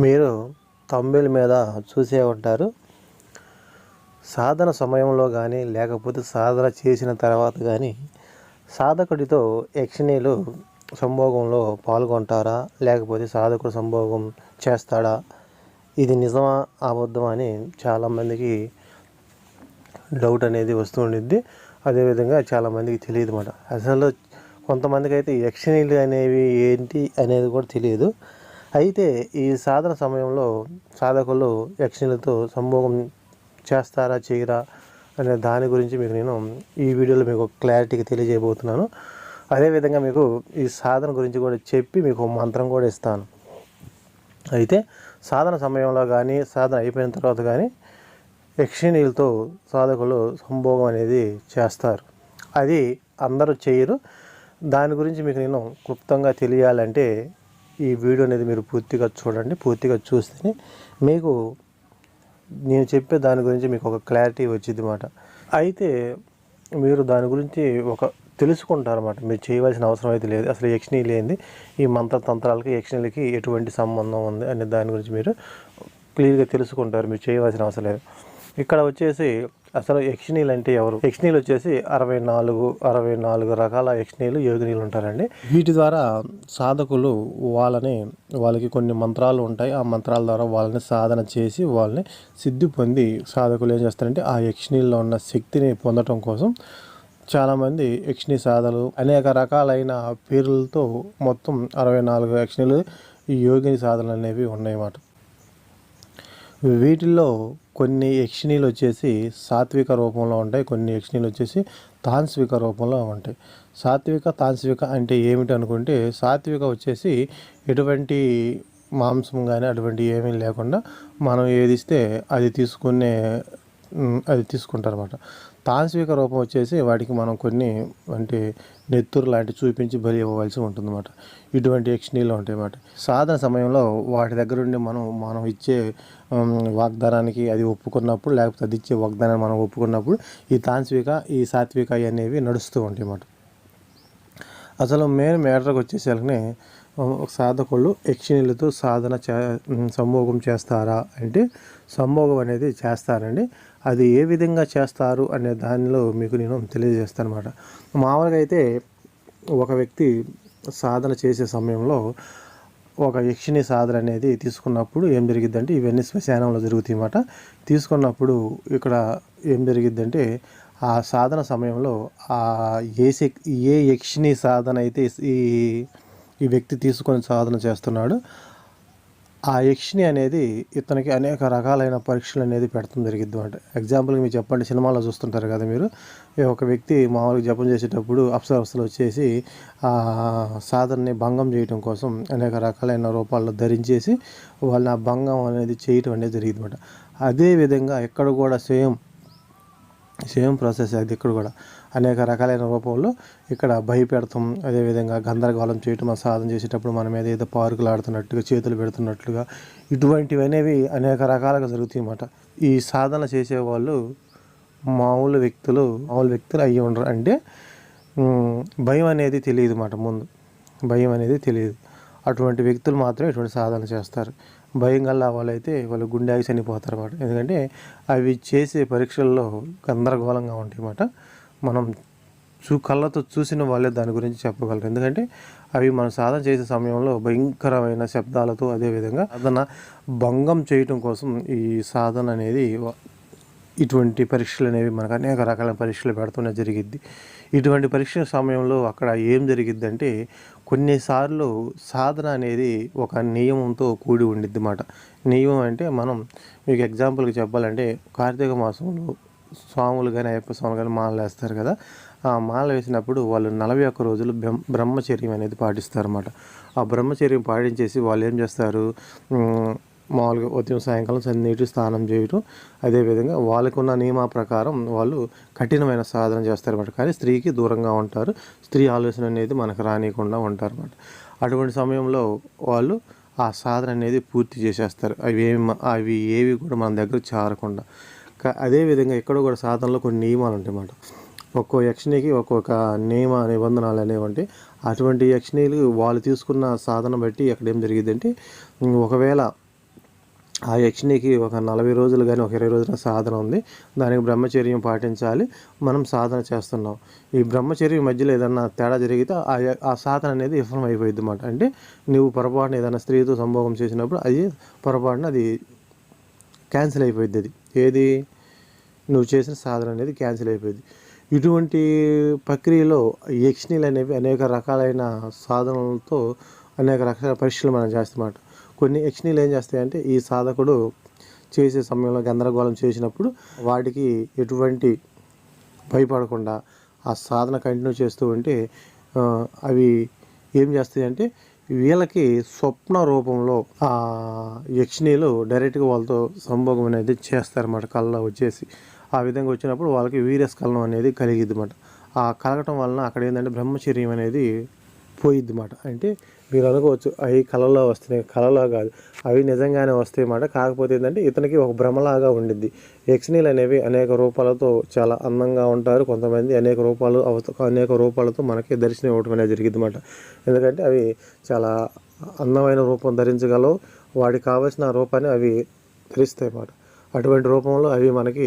మీరు తంబేల మీద చూసే ఉంటారు. సాధన సమయంలో కానీ లేకపోతే సాధన చేసిన తర్వాత కానీ సాధకుడితో యక్షిణీలు సంభోగంలో పాల్గొంటారా? లేకపోతే సాధకుడు సంభోగం చేస్తాడా? ఇది నిజమా? అబద్ధమా? అని చాలామందికి డౌట్ అనేది వస్తూ ఉండిద్ది. అదేవిధంగా చాలామందికి తెలియదు అన్నమాట అసలు కొంతమందికి అయితే యక్షిణీలు అనేవి ఏంటి అనేది కూడా తెలియదు. అయితే ఈ సాధన సమయంలో సాధకులు యక్షిణులతో సంభోగం చేస్తారా చేయరా అనే దాని గురించి మీకు నేను ఈ వీడియోలో మీకు క్లారిటీగా తెలియజేయబోతున్నాను. అదేవిధంగా మీకు ఈ సాధన గురించి కూడా చెప్పి మీకు మంత్రం కూడా ఇస్తాను. అయితే సాధన సమయంలో కానీ సాధన అయిపోయిన తర్వాత కానీ యక్షిణీలతో సాధకులు సంభోగం అనేది చేస్తారు. అది అందరూ చేయరు. దాని గురించి మీకు నేను క్లుప్తంగా తెలియాలంటే ఈ వీడియో అనేది మీరు పూర్తిగా చూడండి పూర్తిగా చూస్తేనే మీకు నేను చెప్పే దాని గురించి మీకు ఒక క్లారిటీ వచ్చింది అన్నమాట అయితే మీరు దాని గురించి ఒక తెలుసుకుంటారన్నమాట. మీరు చేయవలసిన అవసరం అయితే లేదు. అసలు యక్షిణీ లేనిది ఈ మంత్ర తంత్రాలకి యక్షిణులకి ఎటువంటి సంబంధం ఉంది అనే దాని గురించి మీరు క్లియర్గా తెలుసుకుంటారు. మీరు చేయవలసిన అవసరం లేదు. ఇక్కడ వచ్చేసి అసలు యక్షిణీలు అంటే ఎవరు? యక్షిణీలు వచ్చేసి అరవై నాలుగు అరవై నాలుగు రకాల యక్షిణీలు యోగినీలు ఉంటారండి. వీటి ద్వారా సాధకులు వాళ్ళని వాళ్ళకి కొన్ని మంత్రాలు ఉంటాయి. ఆ మంత్రాల ద్వారా వాళ్ళని సాధన చేసి వాళ్ళని సిద్ధి పొంది సాధకులు ఏం చేస్తారంటే ఆ యక్షిణీల్లో ఉన్న శక్తిని పొందటం కోసం చాలామంది యక్షిణీ సాధనలు అనేక రకాలైన పేర్లతో మొత్తం అరవై నాలుగు యక్షిణీలు ఈ యోగిని సాధనలు అనేవి ఉన్నాయన్నమాట. వీటిల్లో కొన్ని యక్షిణీలు వచ్చేసి సాత్విక రూపంలో ఉంటాయి కొన్ని యక్షిణీలు వచ్చేసి తాంత్విక రూపంలో ఉంటాయి. సాత్విక తాంత్విక అంటే ఏమిటి అనుకుంటే సాత్విక వచ్చేసి ఎటువంటి మాంసం కానీ అటువంటి ఏమీ లేకుండా మనం ఏది ఇస్తే అది తీసుకునే అది తీసుకుంటారు అనమాట తాంత్విక రూపం వచ్చేసి వాటికి మనం కొన్ని అంటే నెత్తురు లాంటి చూపించి బలి ఇవ్వవలసి ఉంటుందన్నమాట. ఇటువంటి యక్షిణీలు ఉంటాయి అన్నమాట. సాధన సమయంలో వాటి దగ్గర ఉండి మనం మనం ఇచ్చే వాగ్దానానికి అది ఒప్పుకున్నప్పుడు లేకపోతే అది ఇచ్చే వాగ్దానాన్ని మనం ఒప్పుకున్నప్పుడు ఈ తాంత్విక ఈ సాత్విక అనేవి నడుస్తూ ఉంటాయి అన్నమాట. అసలు మెయిన్ మ్యాటర్కి వచ్చేసరికి ఒక సాధకులు యక్షిణీలతో సాధన చే సంభోగం చేస్తారా అంటే సంభోగం అనేది చేస్తారండి. అది ఏ విధంగా చేస్తారు అనే దానిలో మీకు నేను తెలియజేస్తాను అనమాట మామూలుగా అయితే ఒక వ్యక్తి సాధన చేసే సమయంలో ఒక యక్షిణి సాధన అనేది తీసుకున్నప్పుడు ఏం జరిగిద్దంటే ఇవన్నీ శ్మశానంలో జరుగుతాయి అన్నమాట తీసుకున్నప్పుడు ఇక్కడ ఏం జరిగిద్దంటే ఆ సాధన సమయంలో ఆ ఏ శక్ ఏ యక్షిణి సాధన అయితే ఈ ఈ వ్యక్తి తీసుకొని సాధన చేస్తున్నాడు ఆ యక్షిణి అనేది ఇతనికి అనేక రకాలైన పరీక్షలు అనేది పెడతాం జరిగింది అంటే ఎగ్జాంపుల్కి మీరు చెప్పండి సినిమాలో చూస్తుంటారు కదా మీరు. ఒక వ్యక్తి మామూలుగా జపం చేసేటప్పుడు అప్సరవస్థలు వచ్చేసి ఆ సాధనని భంగం చేయడం కోసం అనేక రకాలైన రూపాల్లో ధరించేసి వాళ్ళని ఆ భంగం అనేది చేయటం అనేది జరిగింది అనమాట అదేవిధంగా ఎక్కడ కూడా సేమ్ సేమ్ ప్రాసెస్ అది ఇక్కడ కూడా. అనేక రకాలైన రూపంలో ఇక్కడ భయపెడతాం. అదేవిధంగా గందరగోళం చేయటం ఆ సాధన చేసేటప్పుడు మన మీద ఏదో పార్కులు ఆడుతున్నట్టుగా చేతులు పెడుతున్నట్లుగా ఇటువంటివి అనేవి అనేక రకాలుగా జరుగుతాయి అన్నమాట. ఈ సాధన చేసేవాళ్ళు మామూలు వ్యక్తులు మామూలు వ్యక్తులు అయ్యి ఉండరు. అంటే భయం అనేది తెలియదు అన్నమాట ముందు. భయం అనేది తెలియదు. అటువంటి వ్యక్తులు మాత్రమే ఇటువంటి సాధన చేస్తారు. భయం గల వాళ్ళైతే వాళ్ళు గుండెకి చనిపోతారు అన్నమాట. ఎందుకంటే అవి చేసే పరీక్షల్లో గందరగోళంగా ఉంటాయి అన్నమాట. మనం చూ కళ్ళతో చూసిన వాళ్ళే దాని గురించి చెప్పగలరు. ఎందుకంటే అవి మనం సాధన చేసే సమయంలో భయంకరమైన శబ్దాలతో అదేవిధంగా సాధన భంగం చేయటం కోసం ఈ సాధన అనేది ఇటువంటి పరీక్షలు అనేవి మనకు అనేక రకాల పరీక్షలు పెడుతూనే జరిగిద్ది. ఇటువంటి పరీక్ష సమయంలో అక్కడ ఏం జరిగిద్ది అంటే కొన్నిసార్లు సాధన అనేది ఒక నియమంతో కూడి ఉండిద్ది అన్నమాట నియమం అంటే మనం మీకు ఎగ్జాంపుల్కి చెప్పాలంటే కార్తీక మాసంలో స్వాములు కానీ అయ్యప్ప స్వాములు కానీ మాలలు వేస్తారు కదా. ఆ మాల వేసినప్పుడు వాళ్ళు నలభై ఒక్క రోజులు బ్రహ్మచర్యం అనేది పాటిస్తారు అన్నమాట ఆ బ్రహ్మచర్యం పాటించేసి వాళ్ళు ఏం చేస్తారు? మామూలుగా ఉదయం సాయంకాలం సన్నిటి స్నానం చేయటం. అదేవిధంగా వాళ్ళకున్న నియమ ప్రకారం వాళ్ళు కఠినమైన సాధన చేస్తారన్నమాట. కానీ స్త్రీకి దూరంగా ఉంటారు. స్త్రీ ఆలోచన అనేది మనకు రానియకుండా ఉంటారన్నమాట. అటువంటి సమయంలో వాళ్ళు ఆ సాధన అనేది పూర్తి చేసేస్తారు. అవి ఏమి అవి ఏవి కూడా మన దగ్గర చేరకుండా. అదేవిధంగా ఇక్కడ కూడా సాధనలో కొన్ని నియమాలు ఉంటాయి అన్నమాట. ఒక్కో యక్షిణికి ఒక్కొక్క నియమ నిబంధనలు అనేవి అటువంటి యక్షిణీలు వాళ్ళు తీసుకున్న సాధన బట్టి అక్కడ ఏం జరిగిందంటే ఒకవేళ ఆ యక్షిణికి ఒక నలభై రోజులు కానీ ఒక ఇరవై రోజుల సాధన ఉంది. దానికి బ్రహ్మచర్యం పాటించాలి. మనం సాధన చేస్తున్నాం. ఈ బ్రహ్మచర్యం మధ్యలో ఏదన్నా తేడా జరిగితే ఆ ఆ సాధన అనేది విఫలం అయిపోయింది అనమాట అంటే నువ్వు పొరపాటున ఏదైనా స్త్రీతో సంభోగం చేసినప్పుడు అది పొరపాటున అది క్యాన్సిల్ అయిపోయింది అది. ఏది? నువ్వు చేసిన సాధన అనేది క్యాన్సిల్ అయిపోయింది. ఇటువంటి ప్రక్రియలో యక్షిణీలు అనేవి అనేక రకాలైన సాధనలతో అనేక రకాల పరీక్షలు మనం చేస్తామన్నమాట. కొన్ని యక్షిణీలు ఏం చేస్తాయంటే ఈ సాధకుడు చేసే సమయంలో గందరగోళం చేసినప్పుడు వాటికి ఎటువంటి భయపడకుండా ఆ సాధన కంటిన్యూ చేస్తూ ఉంటే అవి ఏం చేస్తాయి అంటే వీళ్ళకి స్వప్న రూపంలో ఆ యక్షిణీలు డైరెక్ట్గా వాళ్ళతో సంభోగం అనేది చేస్తారన్నమాట కళ్ళలో వచ్చేసి. ఆ విధంగా వచ్చినప్పుడు వాళ్ళకి వీర్యస్కలనం అనేది కలిగిద్ది అన్నమాట ఆ కలగటం వలన అక్కడ ఏంటంటే బ్రహ్మచర్యం అనేది పోయిద్ది మాట అంటే మీరు అనుకోవచ్చు అవి కళలో వస్తున్నాయి. కళలో కాదు. అవి నిజంగానే వస్తాయి మాట కాకపోతే ఏంటంటే ఇతనికి ఒక భ్రమలాగా ఉండిద్ది. యక్షిణీలు అనేవి అనేక రూపాలతో చాలా అందంగా ఉంటారు. కొంతమంది అనేక రూపాలు అనేక రూపాలతో మనకి దర్శనం ఇవ్వడం అనేది జరిగింది అనమాట ఎందుకంటే అవి చాలా అందమైన రూపం ధరించగలవు. వాడికి కావలసిన రూపాన్ని అవి ధరిస్తాయి అన్నమాట అటువంటి రూపంలో అవి మనకి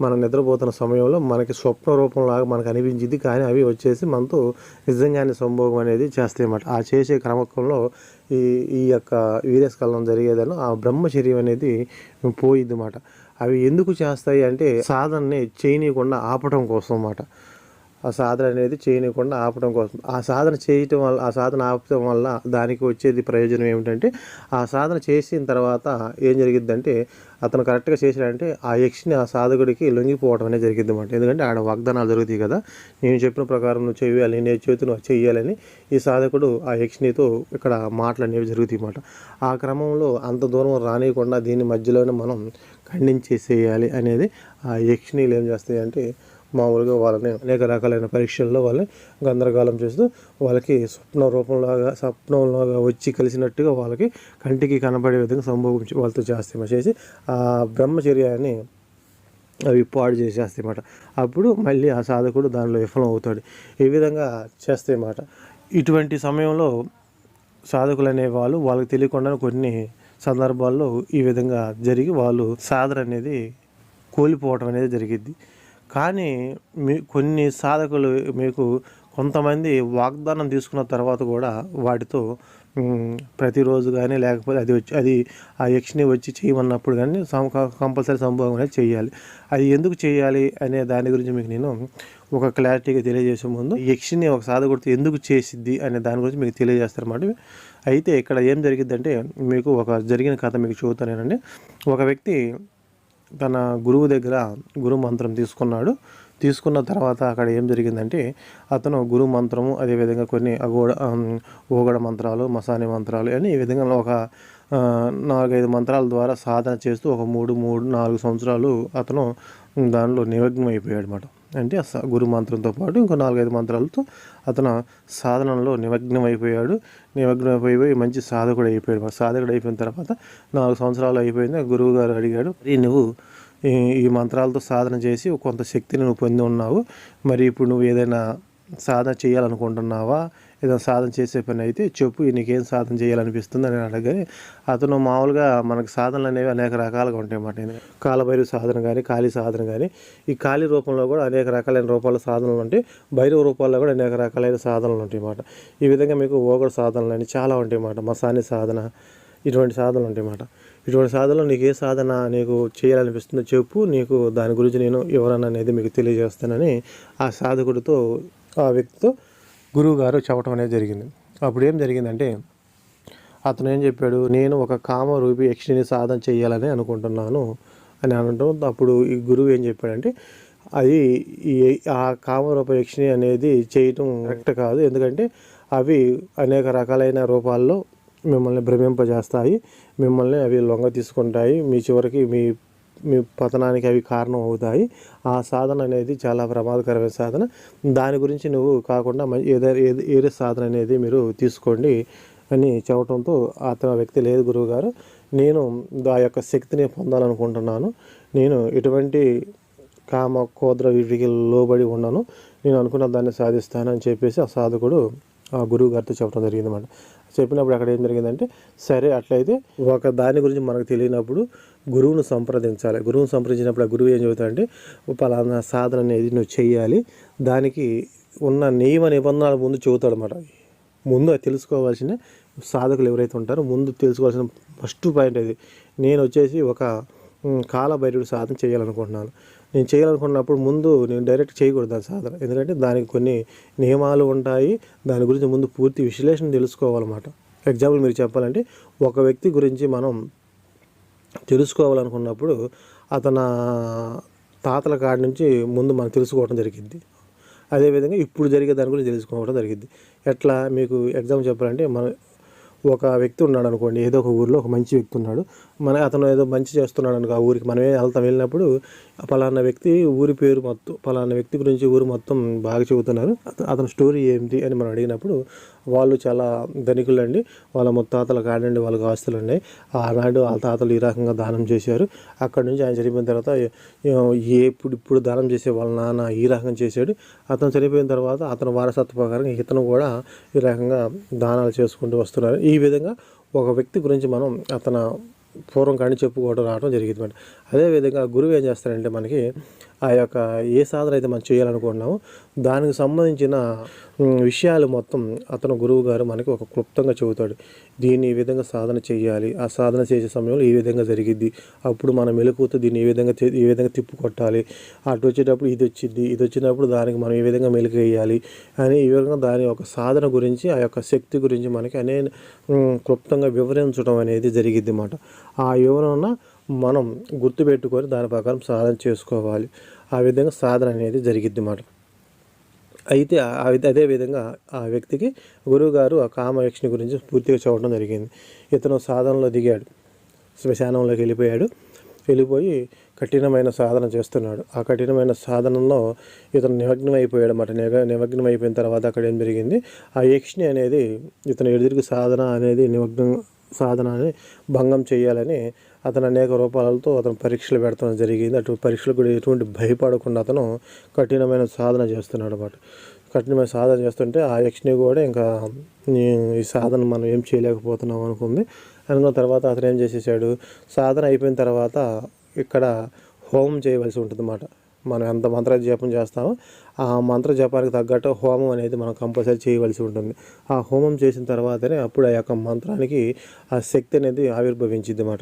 మనం నిద్రపోతున్న సమయంలో మనకి స్వప్న రూపంలాగా మనకు అనిపించింది. కానీ అవి వచ్చేసి మనతో నిజంగానే సంభోగం అనేది చేస్తాయన్నమాట. ఆ చేసే క్రమకంలో ఈ ఈ యొక్క వీర్యస్కలనం జరిగేదాన్ని ఆ బ్రహ్మచర్యం అనేది పోయిద్ది అన్నమాట అవి ఎందుకు చేస్తాయి అంటే సాధనని చేయనీయకుండా ఆపటం కోసం అన్నమాట ఆ సాధన అనేది చేయనీయకుండా ఆపడం కోసం. ఆ సాధన చేయటం వల్ల ఆ సాధన ఆపటం వల్ల దానికి వచ్చేది ప్రయోజనం ఏమిటంటే ఆ సాధన చేసిన తర్వాత ఏం జరిగిద్దంటే అతను కరెక్ట్గా చేశాడంటే ఆ యక్షిని ఆ సాధకుడికి లొంగిపోవడం అనేది జరిగింది అనమాట ఎందుకంటే ఆడ వాగ్దానాలు జరుగుతాయి కదా. నేను చెప్పిన ప్రకారం నువ్వు చేయాలి నేను చేతి నువ్వు చేయాలని ఈ సాధకుడు ఆ యక్షినితో ఇక్కడ మాటలు అనేవి జరుగుతాయి అన్నమాట ఆ క్రమంలో అంత దూరం రానియకుండా దీని మధ్యలోనే మనం ఖండించేసేయాలి అనేది ఆ యక్షిణీలు ఏం చేస్తాయంటే మామూలుగా వాళ్ళని అనేక రకాలైన పరీక్షల్లో వాళ్ళని గందరగోళం చేస్తూ వాళ్ళకి స్వప్న రూపంలాగా స్వప్నంలాగా వచ్చి కలిసినట్టుగా వాళ్ళకి కంటికి కనబడే విధంగా సంభోగం వాళ్ళతో చేస్తాయి చేసి ఆ బ్రహ్మచర్యాన్ని అవి పాడు చేసేస్తాయి అన్నమాట అప్పుడు మళ్ళీ ఆ సాధకుడు దానిలో విఫలం అవుతాడు ఈ విధంగా చేస్తాయి అన్నమాట ఇటువంటి సమయంలో సాధకులు అనేవాళ్ళు వాళ్ళకి తెలియకుండా కొన్ని సందర్భాల్లో ఈ విధంగా జరిగి వాళ్ళు సాధన అనేది కోల్పోవటం అనేది జరిగిద్ది. కానీ మీ కొన్ని సాధకులు మీకు కొంతమంది వాగ్దానం తీసుకున్న తర్వాత కూడా వాటితో ప్రతిరోజు కానీ లేకపోతే అది వచ్చి అది ఆ యక్షిని వచ్చి చేయమన్నప్పుడు కానీ సం కంపల్సరీ సంభవం అనేది చేయాలి అది ఎందుకు చేయాలి అనే దాని గురించి మీకు నేను ఒక క్లారిటీగా తెలియజేసే ముందు యక్షిని ఒక సాధకుడితో ఎందుకు చేసిద్ది అనే దాని గురించి మీకు తెలియజేస్తారన్నమాట అయితే ఇక్కడ ఏం జరిగిద్దంటే మీకు ఒక జరిగిన కథ మీకు చూపుతానేనండి ఒక వ్యక్తి తన గురువు దగ్గర గురు మంత్రం తీసుకున్నాడు. తీసుకున్న తర్వాత అక్కడ ఏం జరిగిందంటే అతను గురు మంత్రము అదేవిధంగా కొన్ని అగోడ ఓగడ మంత్రాలు మసాని మంత్రాలు అని ఈ విధంగా ఒక నాలుగైదు మంత్రాల ద్వారా సాధన చేస్తూ ఒక మూడు మూడు నాలుగు సంవత్సరాలు అతను దానిలో నిమగ్నం అయిపోయాడు అనమాట అంటే గురు మంత్రంతో పాటు ఇంకో నాలుగైదు మంత్రాలతో అతను సాధనలో నిమగ్నం అయిపోయాడు నిమగ్నం అయిపోయి మంచి సాధకుడు అయిపోయాడు. సాధకుడు అయిపోయిన తర్వాత నాలుగు సంవత్సరాలు అయిపోయింది. గురువు గారు అడిగాడు "మరి నువ్వు ఈ ఈ మంత్రాలతో సాధన చేసి కొంత శక్తిని నువ్వు పొంది ఉన్నావు. మరి ఇప్పుడు నువ్వు ఏదైనా సాధన చేయాలనుకుంటున్నావా? ఏదైనా సాధన చేసే పని అయితే చెప్పు నీకేం సాధన చేయాలనిపిస్తుంది అని అడగని అతను మామూలుగా మనకు సాధనలు అనేవి అనేక రకాలుగా ఉంటాయి అన్నమాట. కాలభైరవ సాధన కానీ ఖాళీ సాధన కానీ ఈ ఖాళీ రూపంలో కూడా అనేక రకాలైన రూపాల సాధనలు ఉంటాయి. భైరవ రూపాల్లో కూడా అనేక రకాలైన సాధనలు ఉంటాయి అన్నమాట. ఈ విధంగా మీకు ఓగడ సాధనలు అని చాలా ఉంటాయి అన్నమాట. మసాని సాధన ఇటువంటి సాధనలు ఉంటాయి అన్నమాట. ఇటువంటి సాధనలో నీకు ఏ సాధన నీకు చేయాలనిపిస్తుందో చెప్పు నీకు దాని గురించి నేను వివరణ అనేది మీకు తెలియజేస్తానని ఆ సాధకుడితో ఆ వ్యక్తితో గురువు గారు చెప్పడం అనేది జరిగింది. అప్పుడు ఏం జరిగిందంటే అతను ఏం చెప్పాడు నేను ఒక కామరూపి యక్షిని సాధన చేయాలని అనుకుంటున్నాను అని అనటం. అప్పుడు ఈ గురువు ఏం చెప్పాడంటే అది ఈ ఆ కామరూప యక్షిని అనేది చేయటం కరెక్ట్ కాదు. ఎందుకంటే అవి అనేక రకాలైన రూపాల్లో మిమ్మల్ని భ్రమింపజేస్తాయి. మిమ్మల్ని అవి లొంగ తీసుకుంటాయి. మీ చివరికి మీ మీ పతనానికి అవి కారణం అవుతాయి. ఆ సాధన అనేది చాలా ప్రమాదకరమైన సాధన. దాని గురించి నువ్వు కాకుండా మ- ఏదో ఏది- ఏదే సాధన అనేది మీరు తీసుకోండి అని చెప్పడంతో అతను వ్యక్తి లేదు గురువు గారు నేను ఆ యొక్క శక్తిని పొందాలనుకుంటున్నాను. నేను ఎటువంటి కామ కోద్ర వీటికి లోబడి ఉన్నాను నేను అనుకున్న దాన్ని సాధిస్తానని చెప్పేసి ఆ సాధకుడు ఆ గురువు గారితో చెప్పడం జరిగింది అన్నమాట చెప్పినప్పుడు అక్కడ ఏం జరిగిందంటే సరే అట్లయితే ఒక దాని గురించి మనకు తెలియనప్పుడు గురువును సంప్రదించాలి. గురువును సంప్రదించినప్పుడు ఆ గురువు ఏం చెబుతాడంటే పలానా సాధన అనేది నువ్వు చేయాలి దానికి ఉన్న నియమ నిబంధనల ముందు చెబుతాడు అనమాట ముందు అది తెలుసుకోవాల్సిన సాధకులు ఎవరైతే ఉంటారో ముందు తెలుసుకోవాల్సిన ఫస్ట్ పాయింట్ అది. నేను వచ్చేసి ఒక కాలభైరుడు సాధన చేయాలనుకుంటున్నాను నేను చేయాలనుకున్నప్పుడు ముందు నేను డైరెక్ట్ చేయకూడదు దాని సాధన. ఎందుకంటే దానికి కొన్ని నియమాలు ఉంటాయి. దాని గురించి ముందు పూర్తి విశ్లేషణ తెలుసుకోవాలన్నమాట. ఎగ్జాంపుల్ మీరు చెప్పాలంటే ఒక వ్యక్తి గురించి మనం తెలుసుకోవాలనుకున్నప్పుడు అతను తాతల కాడి నుంచి ముందు మనం తెలుసుకోవడం జరిగింది. అదేవిధంగా ఇప్పుడు జరిగే దాని గురించి తెలుసుకోవడం జరిగింది. ఎట్లా మీకు ఎగ్జామ్ చెప్పాలంటే మన ఒక వ్యక్తి ఉన్నాడు అనుకోండి ఏదో ఒక ఊరిలో ఒక మంచి వ్యక్తి ఉన్నాడు. మన అతను ఏదో మంచి చేస్తున్నాడు అనుకో ఆ ఊరికి మనమే వెళ్తాం వెళ్ళినప్పుడు పలానా వ్యక్తి ఊరి పేరు మొత్తం పలానా వ్యక్తి గురించి ఊరు మొత్తం బాగా చెబుతున్నారు. అతను స్టోరీ ఏంటి అని మనం అడిగినప్పుడు వాళ్ళు చాలా ధనికులండి. వాళ్ళ ముత్తాతల కాడండి వాళ్ళకి ఆస్తులు ఉన్నాయి ఆనాడు వాళ్ళ తాతలు ఈ రకంగా దానం చేశారు. అక్కడ నుంచి ఆయన చనిపోయిన తర్వాత ఏ- ఇప్పుడు ఇప్పుడు దానం చేసే వాళ్ళ నాన్న ఈ రకంగా చేశాడు. అతను చనిపోయిన తర్వాత అతని వారసత్వ ప్రకారం ఇతను కూడా ఈ రకంగా దానాలు చేసుకుంటూ వస్తున్నారు. ఈ విధంగా ఒక వ్యక్తి గురించి మనం అతను పూర్వం కానీ చెప్పుకోవడం రావడం జరిగింది. అదే అదేవిధంగా గురువు ఏం చేస్తారంటే మనకి ఆ యొక్క ఏ సాధన అయితే మనం చేయాలనుకుంటున్నామో దానికి సంబంధించిన విషయాలు మొత్తం అతను గురువు గారు మనకి ఒక క్లుప్తంగా చెబుతాడు. దీన్ని ఈ విధంగా సాధన చేయాలి. ఆ సాధన చేసే సమయంలో ఈ విధంగా జరిగిద్ది. అప్పుడు మనం మెలకువతో దీన్ని ఏ విధంగా ఏ విధంగా తిప్పు కొట్టాలి. అటు వచ్చేటప్పుడు ఇది వచ్చింది ఇది వచ్చినప్పుడు దానికి మనం ఏ విధంగా మెలుగు వేయాలి అని ఈ విధంగా దాని యొక్క సాధన గురించి ఆ యొక్క శక్తి గురించి మనకి అనే క్లుప్తంగా వివరించడం అనేది జరిగిద్ది అన్నమాట. ఆ వివరణ మనం గుర్తుపెట్టుకొని దాని ప్రకారం సాధన చేసుకోవాలి. ఆ విధంగా సాధన అనేది జరిగిద్ది మాట. అయితే ఆ అదే విధంగా ఆ వ్యక్తికి గురువుగారు ఆ కామయక్షిని గురించి పూర్తిగా చూడడం జరిగింది. ఇతను సాధనలో దిగాడు. శ్మశానంలోకి వెళ్ళిపోయాడు. వెళ్ళిపోయి కఠినమైన సాధన చేస్తున్నాడు. ఆ కఠినమైన సాధనలో ఇతను నిమగ్నం అయిపోయాడు అన్నమాట నిగ నిమగ్నం అయిపోయిన తర్వాత అక్కడ ఏం జరిగింది? ఆ యక్షిని అనేది ఇతను ఎదురుగు సాధన అనేది నిమగ్నం సాధన అని భంగం చేయాలని అతను అనేక రూపాలతో అతను పరీక్షలు పెడతాం జరిగింది. అటు పరీక్షలు కూడా ఎటువంటి భయపడకుండా అతను కఠినమైన సాధన చేస్తున్నాడు అనమాట కఠినమైన సాధన చేస్తుంటే ఆ యక్షిని కూడా ఇంకా ఈ- సాధన మనం ఏం చేయలేకపోతున్నాం అనుకుంది. అనుకున్న తర్వాత అతను ఏం చేసేసాడు? సాధన అయిపోయిన తర్వాత ఇక్కడ హోమం చేయవలసి ఉంటుంది అన్నమాట మనం ఎంత మంత్ర జపం చేస్తామో ఆ మంత్ర జపానికి తగ్గట్టు హోమం అనేది మనం కంపల్సరీ చేయవలసి ఉంటుంది. ఆ హోమం చేసిన తర్వాతనే అప్పుడు ఆ యొక్క మంత్రానికి ఆ శక్తి అనేది ఆవిర్భవించింది అన్నమాట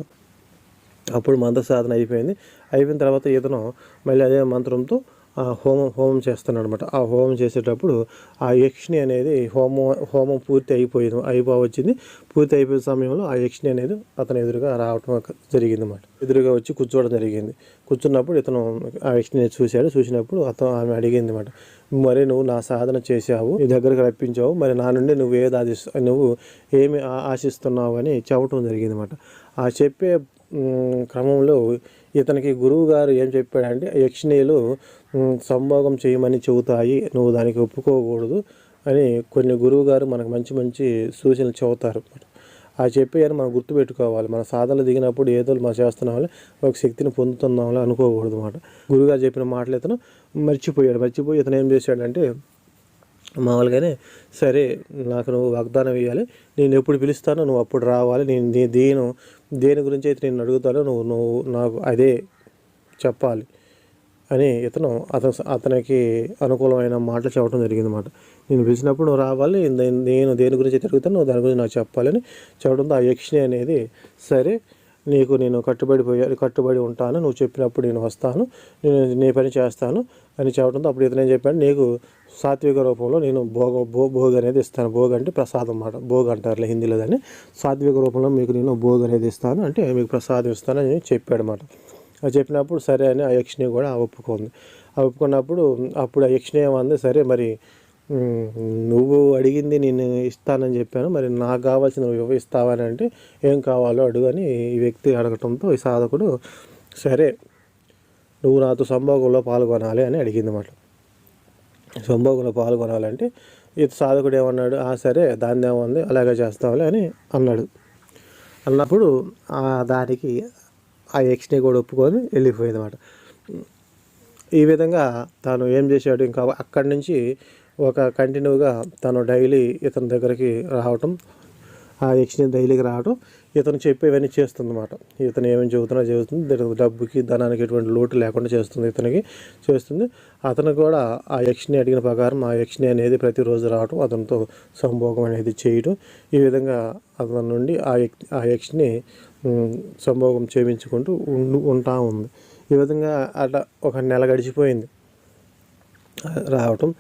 అప్పుడు మంత్ర సాధన అయిపోయింది. అయిపోయిన తర్వాత ఇతను మళ్ళీ అదే మంత్రంతో ఆ హోమం హోమం చేస్తున్నాడు అనమాట ఆ హోమం చేసేటప్పుడు ఆ యక్షిణి అనేది హోమం హోమం పూర్తి అయిపోయింది అయిపో వచ్చింది పూర్తి అయిపోయిన సమయంలో ఆ యక్షిని అనేది అతను ఎదురుగా రావటం జరిగింది అనమాట ఎదురుగా వచ్చి కూర్చోవడం జరిగింది. కూర్చున్నప్పుడు ఇతను ఆ యక్షిని చూశాడు. చూసినప్పుడు అతను ఆమె అడిగింది అనమాట మరి నువ్వు నా సాధన చేశావు నీ దగ్గరకు రప్పించావు. మరి నా నుండి నువ్వు ఏది ఆశిస్ నువ్వు ఏమి ఆశిస్తున్నావు అని చెప్పడం జరిగింది అనమాట ఆ చెప్పే క్రమంలో ఇతనికి గురువు గారు ఏం చెప్పాడంటే యక్షిణీలు సంభోగం చేయమని చెబుతాయి నువ్వు దానికి ఒప్పుకోకూడదు అని కొన్ని గురువు గారు మనకు మంచి మంచి సూచనలు చెబుతారు. ఆ చెప్పేయని మనం గుర్తుపెట్టుకోవాలి. మన సాధనలు దిగినప్పుడు ఏదో మనం చేస్తున్నామని ఒక శక్తిని పొందుతున్నామని అనుకోకూడదు అనమాట గురువుగారు చెప్పిన మాటలు ఇతను మర్చిపోయాడు. మర్చిపోయి ఇతను ఏం చేశాడంటే మామూలుగానే సరే నాకు నువ్వు వాగ్దానం ఇవ్వాలి నేను ఎప్పుడు పిలుస్తానో నువ్వు అప్పుడు రావాలి నేను దేను దేని దేని గురించి అయితే నేను అడుగుతానో నువ్వు నువ్వు నాకు అదే చెప్పాలి అని ఇతను అతను అతనికి అనుకూలమైన మాటలు చెప్పడం జరిగింది అనమాట నేను పిలిచినప్పుడు నువ్వు రావాలి నేను దేని గురించి అయితే నువ్వు దాని గురించి నాకు చెప్పాలని చెప్పడంతో ఆ యక్షిణి అనేది సరే నీకు నేను కట్టుబడిపోయా కట్టుబడి ఉంటాను నువ్వు చెప్పినప్పుడు నేను వస్తాను నేను నీ పని చేస్తాను అని చెప్పడంతో అప్పుడు ఇతను ఏం చెప్పాడు? నీకు సాత్విక రూపంలో నేను భోగ భో భోగ అనేది ఇస్తాను. భోగ అంటే ప్రసాదం అన్నమాట. భోగ అంటారులే హిందీలో దాన్ని. సాత్విక రూపంలో మీకు నేను భోగ అనేది ఇస్తాను అంటే మీకు ప్రసాదం ఇస్తాను అని చెప్పాడు అనమాట అది చెప్పినప్పుడు సరే అని ఆ యక్షిణి కూడా ఒప్పుకుంది. ఆ ఒప్పుకున్నప్పుడు అప్పుడు ఆ యక్షిణి ఏమంది? సరే మరి నువ్వు అడిగింది నేను ఇస్తానని చెప్పాను. మరి నాకు కావాల్సింది నువ్వు ఇస్తావని అంటే ఏం కావాలో అడుగు అని ఈ వ్యక్తి అడగటంతో ఈ సాధకుడు సరే నువ్వు నాతో సంభోగంలో పాల్గొనాలి అని అడిగింది అనమాట సంభోగంలో పాల్గొనాలంటే ఇత సాధకుడు ఏమన్నాడు? ఆ సరే దాన్ని ఏముంది? అలాగే చేస్తావులే అని అన్నాడు. అన్నప్పుడు ఆ దానికి ఆ యక్షిని కూడా ఒప్పుకొని వెళ్ళిపోయింది అనమాట ఈ విధంగా తాను ఏం చేశాడు? ఇంకా అక్కడి నుంచి ఒక కంటిన్యూగా తను డైలీ ఇతని దగ్గరికి రావటం ఆ యక్షిని డైలీకి రావడం ఇతను చెప్పేవన్నీ చేస్తుందన్నమాట. ఇతను ఏమేమి చెబుతున్నా చేస్తుంది. దీనికి డబ్బుకి ధనానికి ఎటువంటి లోటు లేకుండా చేస్తుంది ఇతనికి చేస్తుంది. అతను కూడా ఆ యక్షిని అడిగిన ప్రకారం ఆ యక్షిని అనేది ప్రతిరోజు రావడం అతనితో సంభోగం అనేది చేయడం ఈ విధంగా అతని నుండి ఆ యక్ ఆ యక్షిని సంభోగం చేయించుకుంటూ ఉండు ఉంటా ఉంది. ఈ విధంగా అట్లా ఒక నెల గడిచిపోయింది. రావటం.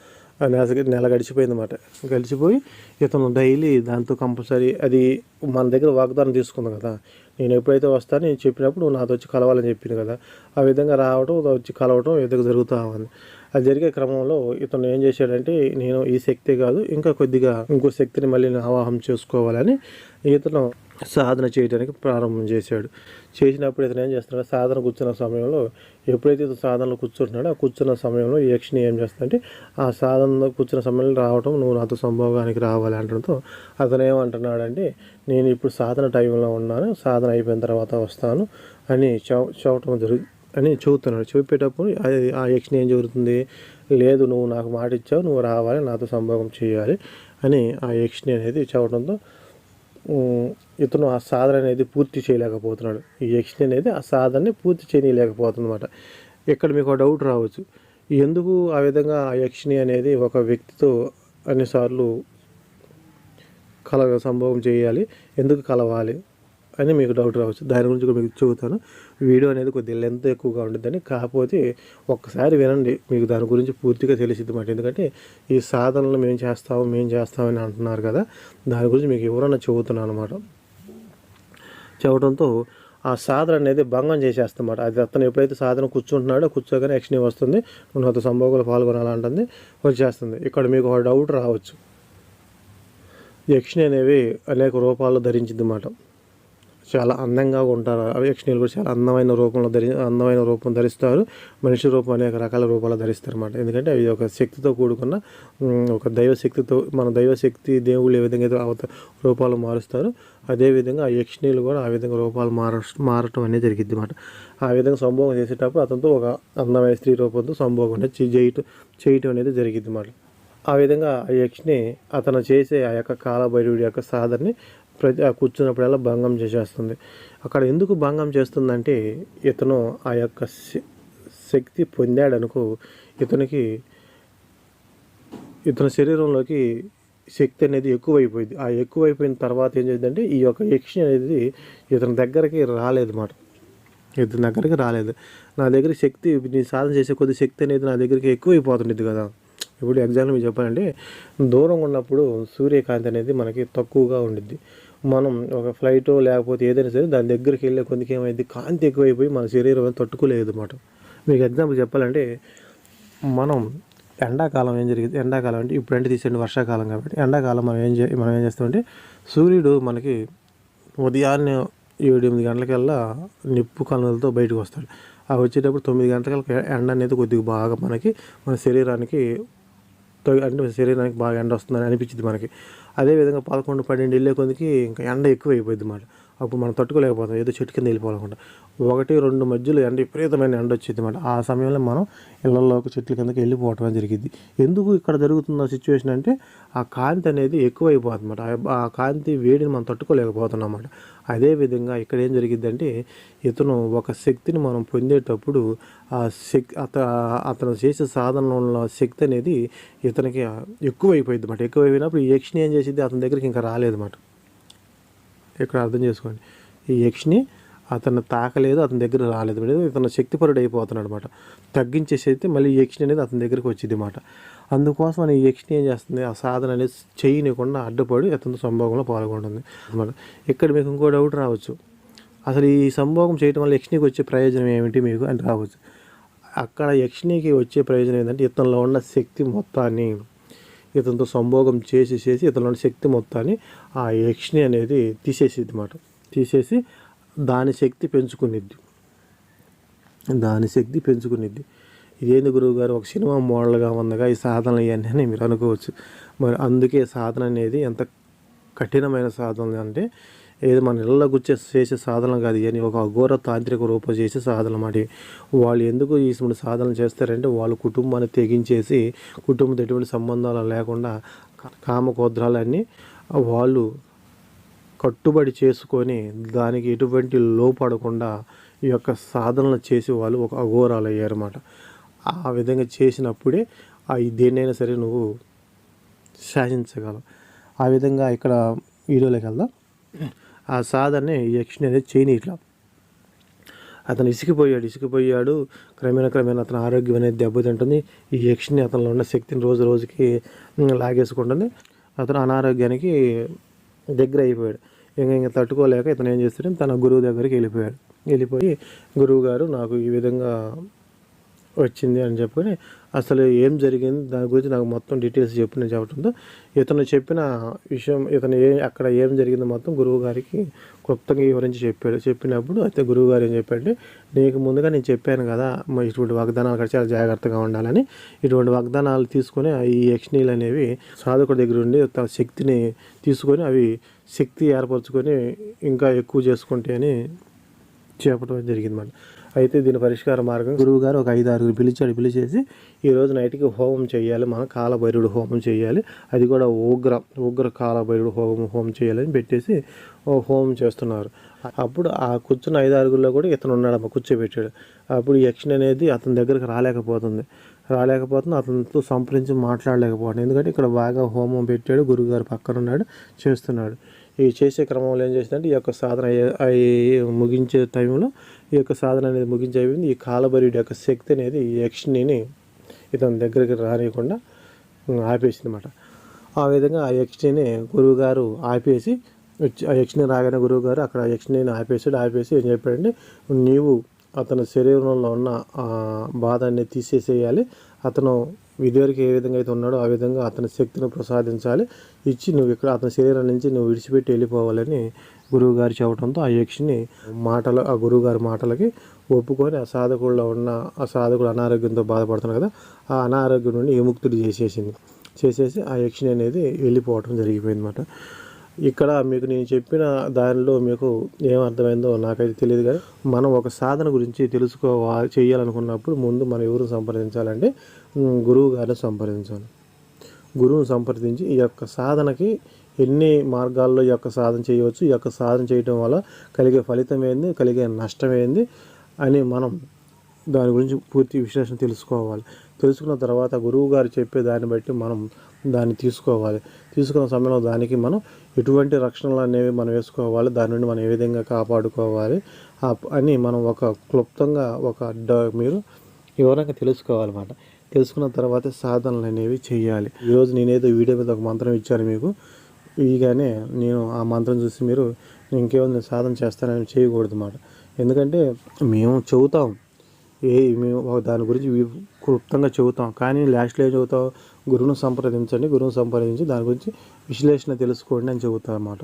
నెల నెల గడిచిపోయిందన్నమాట. గడిచిపోయి ఇతను డైలీ దాంతో కంపల్సరీ అది మన దగ్గర వాగ్దానం తీసుకుంది కదా. నేను ఎప్పుడైతే వస్తాను నేను చెప్పినప్పుడు నాతో వచ్చి కలవాలని చెప్పింది కదా. ఆ విధంగా రావడం వచ్చి కలవడం ఈ విధంగా జరుగుతూ ఉంది. అది జరిగే క్రమంలో ఇతను ఏం చేశాడంటే నేను ఈ శక్తి కాదు ఇంకా కొద్దిగా ఇంకో శక్తిని మళ్ళీ నేను ఆవాహం చేసుకోవాలని ఇతను సాధన చేయడానికి ప్రారంభం చేశాడు. చేసినప్పుడు ఇతను ఏం చేస్తున్నాడు? సాధన కూర్చున్న సమయంలో ఎప్పుడైతే ఇతను సాధనలో కూర్చుంటున్నాడో ఆ కూర్చున్న సమయంలో ఈ యక్షిని ఏం చేస్తుందంటే ఆ సాధనలో కూర్చున్న సమయంలో రావటం నువ్వు నాతో సంభోగానికి రావాలి అనడంతో అతను ఏమంటున్నాడంటే నేను ఇప్పుడు సాధన టైంలో ఉన్నాను సాధన అయిపోయిన తర్వాత వస్తాను అని చెవ చెప్పటం జరుగు అని చెబుతున్నాడు. చెప్పేటప్పుడు అది- ఆ యక్షిని ఏం జరుగుతుంది లేదు నువ్వు నాకు మాట ఇచ్చావు నువ్వు రావాలి నాతో సంభోగం చేయాలి అని ఆ యక్షిని అనేది చెప్పడంతో ఇతను ఆ సాధన అనేది పూర్తి చేయలేకపోతున్నాడు. ఈ యక్షిని అనేది ఆ సాధనని పూర్తి చేయలేకపోతుందన్నమాట. ఇక్కడ మీకు డౌట్ రావచ్చు. ఎందుకు ఆ విధంగా ఆ యక్షిని అనేది ఒక వ్యక్తితో అన్నిసార్లు కల సంభవం చేయాలి? ఎందుకు కలవాలి? అని మీకు డౌట్ రావచ్చు. దాని గురించి కూడా మీకు చెబుతాను. వీడియో అనేది కొద్దిగా లెంత్ ఎక్కువగా ఉంటుందని కాకపోతే ఒక్కసారి వినండి. మీకు దాని గురించి పూర్తిగా తెలిసిద్ది మాట. ఎందుకంటే ఈ సాధనలు మేము చేస్తాము మేము చేస్తామని అంటున్నారు కదా. దాని గురించి మీకు ఎవరన్నా చెబుతున్నాను అనమాట చెప్పడంతో ఆ సాధన అనేది భంగం చేసేస్తామాట అది అతను ఎప్పుడైతే సాధన కూర్చుంటున్నాడో కూర్చోగానే యాక్షన్ వస్తుంది. నువ్వు నాతో సంభోగాలు పాల్గొనాలంటుంది వచ్చేస్తుంది. ఇక్కడ మీకు ఒక డౌట్ రావచ్చు. యక్షిణి అనేవి అనేక రూపాల్లో ధరించింది మాట. చాలా అందంగా ఉంటారు. అవి యక్షిణీలు కూడా చాలా అందమైన రూపంలో ధరి అందమైన రూపం ధరిస్తారు. మనిషి రూపం అనేక రకాల రూపాలు ధరిస్తారు అన్నమాట ఎందుకంటే అవి ఒక శక్తితో కూడుకున్న ఒక దైవ శక్తితో మన దైవశక్తి దేవుళ్ళు ఏ విధంగా అయితే అవత రూపాలు మారుస్తారు అదేవిధంగా ఆ యక్షిణీలు కూడా ఆ విధంగా రూపాలు మార మారటం అనేది జరిగింది అనమాట ఆ విధంగా సంభోగం చేసేటప్పుడు అతనితో ఒక అందమైన స్త్రీ రూపంతో సంభోగం అనేది చేయటం చేయటం అనేది జరిగింది అన్నమాట ఆ విధంగా ఆ యక్షిని అతను చేసే ఆ యొక్క కాలభైరుడి యొక్క సాధనని ప్రతి ఆ కూర్చున్నప్పుడల్లా భంగం చేసేస్తుంది. అక్కడ ఎందుకు భంగం చేస్తుందంటే ఇతను ఆ యొక్క శ- శక్తి పొందాడనుకో ఇతనికి ఇతని శరీరంలోకి శక్తి అనేది ఎక్కువైపోయింది. ఆ ఎక్కువైపోయిన తర్వాత ఏం చేద్దంటే ఈ యొక్క యక్షి అనేది ఇతని దగ్గరికి రాలేదన్నమాట ఇతని దగ్గరికి రాలేదు. నా దగ్గర శక్తి నీ సాధన చేసే కొద్ది శక్తి అనేది నా దగ్గరికి ఎక్కువైపోతుండేది కదా. ఇప్పుడు ఎగ్జాంపుల్ మీకు చెప్పాలంటే దూరంగా ఉన్నప్పుడు సూర్యకాంతి అనేది మనకి తక్కువగా ఉండిద్ది. మనం ఒక ఫ్లైట్ లేకపోతే ఏదైనా సరే దాని దగ్గరికి వెళ్ళే కొద్దికి ఏమైంది? కాంతి ఎక్కువైపోయి మన శరీరం తట్టుకోలేదు అనమాట మీకు ఎగ్జాంపుల్ చెప్పాలంటే మనం ఎండాకాలం ఏం జరిగింది? ఎండాకాలం అంటే ఇప్పుడు అంటే తీసేయండి వర్షాకాలం కాబట్టి ఎండాకాలం మనం ఏం చే మనం ఏం చేస్తామంటే సూర్యుడు మనకి ఉదయాన్నే ఏడు ఎనిమిది గంటలకల్లా నిప్పు కనులతో బయటకు వస్తాడు. అవి వచ్చేటప్పుడు తొమ్మిది గంటలకల్లా ఎండ అనేది కొద్దిగా బాగా మనకి మన శరీరానికి అంటే శరీరానికి బాగా ఎండ వస్తుందని అనిపించింది మనకి. అదేవిధంగా పదకొండు పన్నెండు వెళ్ళే కొద్దికి ఇంకా ఎండ ఎక్కువ అయిపోయింది మాట. అప్పుడు మనం తట్టుకోలేకపోతాం. ఏదో చెట్టు కింద వెళ్ళిపోకుండా ఒకటి రెండు మధ్యలో ఎండ విపరీతమైన ఎండ వచ్చింది అనమాట ఆ సమయంలో మనం ఇళ్ళలోకి చెట్ల కిందకి వెళ్ళిపోవటం జరిగింది. ఎందుకు ఇక్కడ జరుగుతున్న సిచ్యువేషన్ అంటే ఆ కాంతి అనేది ఎక్కువ అయిపోతుంది అనమాట ఆ కాంతి వేడిని మనం తట్టుకోలేకపోతున్నాం అన్నమాట అదేవిధంగా ఇక్కడ ఏం జరిగిద్దంటే ఇతను ఒక శక్తిని మనం పొందేటప్పుడు ఆ శక్తి అత అతను చేసే సాధనలో ఉన్న శక్తి అనేది ఇతనికి ఎక్కువైపోయింది అనమాట ఎక్కువైపోయినప్పుడు ఈ యక్షిని ఏం చేసింది అతని దగ్గరికి ఇంకా రాలేదన్నమాట ఇక్కడ అర్థం చేసుకోండి. ఈ యక్షిని అతను తాకలేదు అతని దగ్గర రాలేదు. అనేది ఇతను శక్తిపరుడు అయిపోతున్నాడు అనమాట తగ్గించేసి అయితే మళ్ళీ ఈ యక్షిని అనేది అతని దగ్గరికి వచ్చింది అనమాట అందుకోసం ఈ యక్షిని ఏం చేస్తుంది? ఆ సాధన అనేది చేయనికుండా అడ్డుపడి అతని సంభోగంలో పాల్గొంటుంది అనమాట ఇక్కడ మీకు ఇంకో డౌట్ రావచ్చు. అసలు ఈ సంభోగం చేయడం వల్ల యక్షినికి వచ్చే ప్రయోజనం ఏమిటి మీకు అని రావచ్చు. అక్కడ యక్షినికి వచ్చే ప్రయోజనం ఏంటంటే ఇతనిలో ఉన్న శక్తి మొత్తాన్ని ఇతనితో సంభోగం చేసి చేసి శక్తి మొత్తాన్ని ఆ యక్షిని అనేది తీసేసిద్ది అనమాట తీసేసి దాని శక్తి పెంచుకునిద్ది. దాని శక్తి పెంచుకునిద్ది. ఇదేంది గురువు గారు ఒక సినిమా మోడల్గా ఉందగా ఈ సాధనలు ఇవన్నీ అని మీరు అనుకోవచ్చు. మరి అందుకే సాధన అనేది ఎంత కఠినమైన సాధన అంటే ఏది మన ఇళ్ళలో గుచ్చే చేసే సాధన కాదు. అని ఒక అఘోర తాంత్రిక రూపం చేసే సాధన మాట వాళ్ళు ఎందుకు ఈ సాధనలు చేస్తారంటే వాళ్ళ కుటుంబాన్ని తెగించేసి కుటుంబంతో ఎటువంటి సంబంధాలు లేకుండా కామకోద్రాలన్నీ వాళ్ళు కట్టుబడి చేసుకొని దానికి ఎటువంటి లోపడకుండా ఈ యొక్క సాధనలు చేసి వాళ్ళు ఒక అఘోరాలు అయ్యారన్నమాట ఆ విధంగా చేసినప్పుడే ఆ దేన్నైనా సరే నువ్వు శాసించగలవు. ఆ విధంగా ఇక్కడ వీడియోలోకి వెళ్దాం. ఆ సాధనని యక్షిని అనేది చేయని ఇట్లా. అతను ఇసికిపోయాడు ఇసికిపోయాడు. క్రమేణా క్రమేణా అతని ఆరోగ్యం అనేది దెబ్బతింటుంది. ఈ యక్షిని అతనిలో ఉన్న శక్తిని రోజు రోజుకి లాగేసుకుంటుంది. అతను అనారోగ్యానికి దగ్గర అయిపోయాడు. ఇంకా ఇంకా తట్టుకోలేక ఇతను ఏం చేస్తాడు? తన గురువు దగ్గరికి వెళ్ళిపోయాడు. వెళ్ళిపోయి గురువు గారు నాకు ఈ విధంగా వచ్చింది అని చెప్పుకొని అసలు ఏం జరిగింది? దాని గురించి నాకు మొత్తం డీటెయిల్స్ చెప్పిన చెప్పటంతో చెప్పడంతో ఇతను చెప్పిన విషయం ఇతను ఏ అక్కడ ఏం జరిగిందో మొత్తం గురువు గారికి క్లుప్తంగా వివరించి చెప్పాడు. చెప్పినప్పుడు అయితే గురువు గారు ఏం చెప్పాడంటే నీకు ముందుగా నేను చెప్పాను కదా ఇటువంటి వాగ్దానాలు కూడా చాలా జాగ్రత్తగా ఉండాలని. ఇటువంటి వాగ్దానాలు తీసుకొని ఈ యక్షనీలు అనేవి సాధకుడి దగ్గర ఉండి తన శక్తిని తీసుకొని అవి శక్తి ఏర్పరచుకొని ఇంకా ఎక్కువ చేసుకుంటే అని చెప్పడం జరిగిందన్నమాట. అయితే దీని పరిష్కార మార్గం గురువు గారు ఒక ఐదు ఆరుగురు పిలిచాడు పిలిచేసి ఈరోజు నైట్కి హోమం చేయాలి. మనం కాలభైరుడు హోమం చేయాలి. అది కూడా ఉగ్ర ఉగ్ర కాలభైరుడు హోమం హోమం చేయాలని పెట్టేసి హోమం చేస్తున్నారు. అప్పుడు ఆ కూర్చున్న ఐదు ఆరుగురిలో కూడా ఇతను ఉన్నాడు కూర్చోబెట్టాడు. అప్పుడు యక్షిణ అనేది అతని దగ్గరికి రాలేకపోతుంది. రాలేకపోతుంది అతనితో సంప్రదించి మాట్లాడలేకపోవడం ఎందుకంటే ఇక్కడ బాగా హోమం పెట్టాడు గురువుగారు పక్కన ఉన్నాడు చేస్తున్నాడు. ఈ చేసే క్రమంలో ఏం చేసిందంటే ఈ యొక్క సాధన అయ్యే- ముగించే టైంలో ఈ యొక్క సాధన అనేది ముగించైపోయింది ఈ కాలభైరుడి యొక్క శక్తి అనేది ఈ యక్షిణిని ఇతని దగ్గరికి రానియకుండా ఆపేసింది అనమాట ఆ విధంగా ఆ యక్షిణిని గురువుగారు ఆపేసి ఆ యక్షిణి రాగానే గురువుగారు అక్కడ యక్షిణిని ఆపేసాడు ఆపేసి ఏం చెప్పాడంటే నీవు అతని శరీరంలో ఉన్న బాధాన్ని తీసేసేయాలి. అతను ఇదివరకు ఏ విధంగా అయితే ఉన్నాడో ఆ విధంగా అతని శక్తిని ప్రసాదించాలి. ఇచ్చి నువ్వు ఇక్కడ అతని శరీరం నుంచి నువ్వు విడిచిపెట్టి వెళ్ళిపోవాలని గురువుగారు చెప్పడంతో ఆ యక్షిని మాటలు ఆ గురువు గారి మాటలకి ఒప్పుకొని ఆ సాధకుల్లో ఉన్న ఆ సాధకుడు అనారోగ్యంతో బాధపడుతున్నారు కదా ఆ అనారోగ్యం నుండి విముక్తుడు చేసేసింది. చేసేసి ఆ యక్షిని అనేది వెళ్ళిపోవటం జరిగిపోయింది అనమాట ఇక్కడ మీకు నేను చెప్పిన దానిలో మీకు ఏం అర్థమైందో నాకైతే తెలియదు కానీ మనం ఒక సాధన గురించి తెలుసుకోవాలి చేయాలనుకున్నప్పుడు ముందు మనం ఎవరు సంప్రదించాలంటే గురువు గారిని సంప్రదించాలి. గురువుని సంప్రదించి ఈ యొక్క సాధనకి ఎన్ని మార్గాల్లో ఈ యొక్క సాధన చేయవచ్చు ఈ యొక్క సాధన చేయటం వల్ల కలిగే ఫలితం ఏంది కలిగే నష్టం ఏంది అని మనం దాని గురించి పూర్తి విశ్లేషణ తెలుసుకోవాలి. తెలుసుకున్న తర్వాత గురువు గారు చెప్పే దాన్ని బట్టి మనం దాన్ని తీసుకోవాలి. తీసుకున్న సమయంలో దానికి మనం ఎటువంటి రక్షణలు అనేవి మనం వేసుకోవాలి దాని నుండి మనం ఏ విధంగా కాపాడుకోవాలి ఆ అని మనం ఒక క్లుప్తంగా ఒక డ- మీరు వివరంగా తెలుసుకోవాలన్నమాట. తెలుసుకున్న తర్వాత సాధనలు అనేవి చేయాలి. ఈరోజు నేనేదో వీడియో మీద ఒక మంత్రం ఇచ్చాను మీకు. ఈగానే నేను ఆ మంత్రం చూసి మీరు ఇంకేముంది సాధన చేస్తానని చేయకూడదు అన్నమాట ఎందుకంటే మేము చెబుతాం. ఏ మేము దాని గురించి క్లుప్తంగా చెబుతాం. కానీ లాస్ట్లో ఏం చెబుతాం గురువును సంప్రదించండి గురువును సంప్రదించి దాని గురించి విశ్లేషణ తెలుసుకోండి అని చెబుతాం అన్నమాట.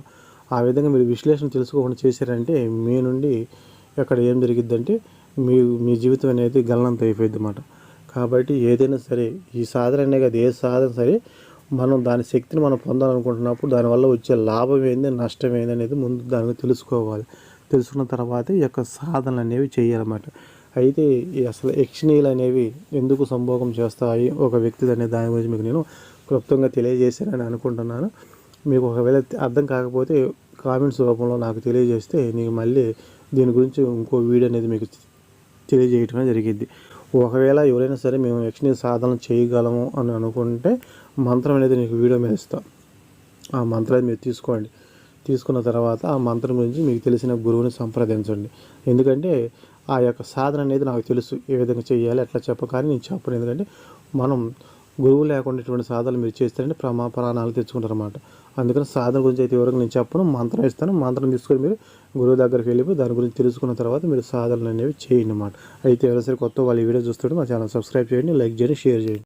ఆ విధంగా మీరు విశ్లేషణ తెలుసుకోకుండా చేశారంటే మీ నుండి అక్కడ ఏం జరిగిద్దంటే మీ మీ జీవితం అనేది గలనంత అయిపోయింది అన్నమాట కాబట్టి ఏదైనా సరే ఈ సాధన అనే కదా ఏ సాధన సరే మనం దాని శక్తిని మనం పొందాలనుకుంటున్నప్పుడు దానివల్ల వచ్చే లాభం ఏంది నష్టం ఏంది అనేది ముందు దానికి తెలుసుకోవాలి. తెలుసుకున్న తర్వాత ఈ యొక్క సాధనలు అనేవి చేయాలన్నమాట. అయితే ఈ అసలు యక్షిణీలు అనేవి ఎందుకు సంభోగం చేస్తాయి? ఒక వ్యక్తి అనే దాని గురించి మీకు నేను క్లుప్తంగా తెలియజేశానని అనుకుంటున్నాను. మీకు ఒకవేళ అర్థం కాకపోతే కామెంట్స్ రూపంలో నాకు తెలియజేస్తే నేను మళ్ళీ దీని గురించి ఇంకో వీడియో అనేది మీకు తెలియజేయటం జరిగింది. ఒకవేళ ఎవరైనా సరే మేము యక్షిణీ సాధన చేయగలము అని అనుకుంటే మంత్రం అనేది నీకు వీడియో మీద ఇస్తాను ఆ మంత్రాన్ని మీరు తీసుకోండి. తీసుకున్న తర్వాత ఆ మంత్రం గురించి మీకు తెలిసిన గురువుని సంప్రదించండి. ఎందుకంటే ఆ యొక్క సాధన అనేది నాకు తెలుసు ఏ విధంగా చేయాలి ఎట్లా చెప్పకాని నేను చెప్పను. ఎందుకంటే మనం గురువు లేకుండా ఇటువంటి సాధనలు మీరు చేస్తారంటే ప్రమా ప్రాణాలు తెచ్చుకుంటారు అనమాట అందుకని సాధన గురించి అయితే ఎవరికి నేను చెప్పను. మంత్రం ఇస్తాను. మంత్రం తీసుకొని మీరు గురువు దగ్గరికి వెళ్ళిపోయి దాని గురించి తెలుసుకున్న తర్వాత మీరు సాధనలు అనేవి చేయండి అన్నమాట. అయితే ఎవరైనా సరే కొత్త వాళ్ళు వీడియో చూస్తుంటే మా ఛానల్ సబ్స్క్రైబ్ చేయండి లైక్ చేయండి షేర్ చేయండి.